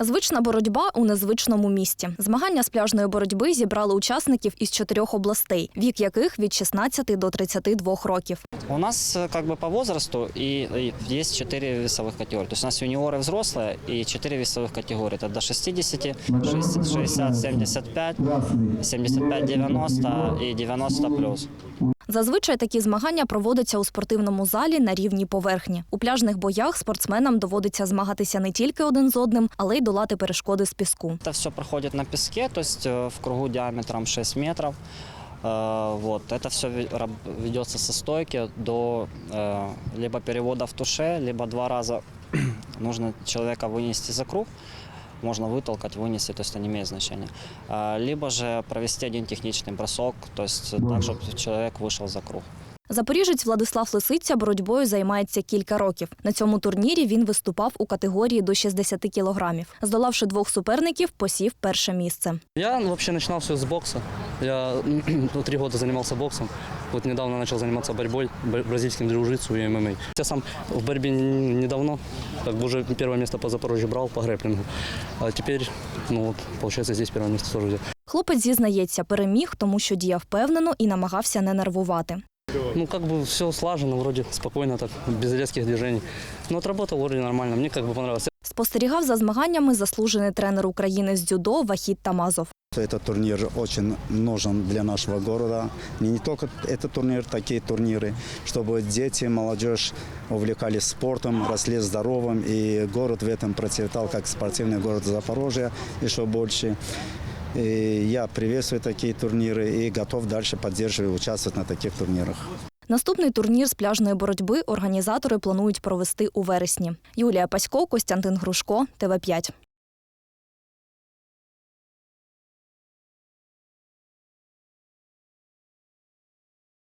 Звична боротьба у незвичному місті. Змагання з пляжної боротьби зібрали учасників із чотирьох областей, вік яких від 16 до 32 років. У нас э, как бы по возрасту и, и есть четыре весовых категории. То есть у нас юниоры взрослые и четыре весовых категории. Это до 60, 60 60, 75, 75, 90 и 90 плюс. Зазвичай такі змагання проводяться у спортивному залі на рівній поверхні. У пляжних боях спортсменам доводиться змагатися не тільки один з одним, але й долати перешкоди з піску. Это все проходит на песке, то есть э, в кругу диаметром 6 метров. Э, Вот. Это все ведется со стойки до э, либо перевода в туше, либо два раза нужно человека вынести за круг. Можно вытолкать, вынести, то есть это не имеет значения. А, Либо же провести один техничный бросок, то есть так, чтобы человек вышел за круг. Запоріжець Владислав Лисиця боротьбою займається кілька років. На цьому турнірі він виступав у категорії до 60 кілограмів. Здолавши двох суперників, посів перше місце. Я ну, вообще начинал все с бокса. Я ну, три года занимался боксом. Вот недавно начал заниматься борьбой, бра- бразильским джиу-джитсу и ММА. Я сам в борьбе н- недавно, как бы уже первое место по Запорожью брал по грэплингу. А теперь, ну вот, получается, здесь первое место тоже взял. Хлопець зізнається, переміг, тому що діяв впевнено і намагався не нервувати. Ну, как бы все слажено, вроде спокойно так, без резких движений. Но отработал вроде нормально, мне как бы понравилось. Спостерігав за змаганнями заслужений тренер України з дзюдо Вахід Тамазов. Этот турнир очень нужен для нашего города. Не, не только этот турнир, такие турниры, чтобы дети, молодежь увлекались спортом, росли здоровым, и город в этом процветал, как спортивный город Запорожья, еще больше. И я приветствую такие турниры и готов дальше поддерживать и участвовать на таких турнирах. Наступний турнір з пляжної боротьби організатори планують провести у вересні. Юлія Пасько, Костянтин Грушко, ТВ 5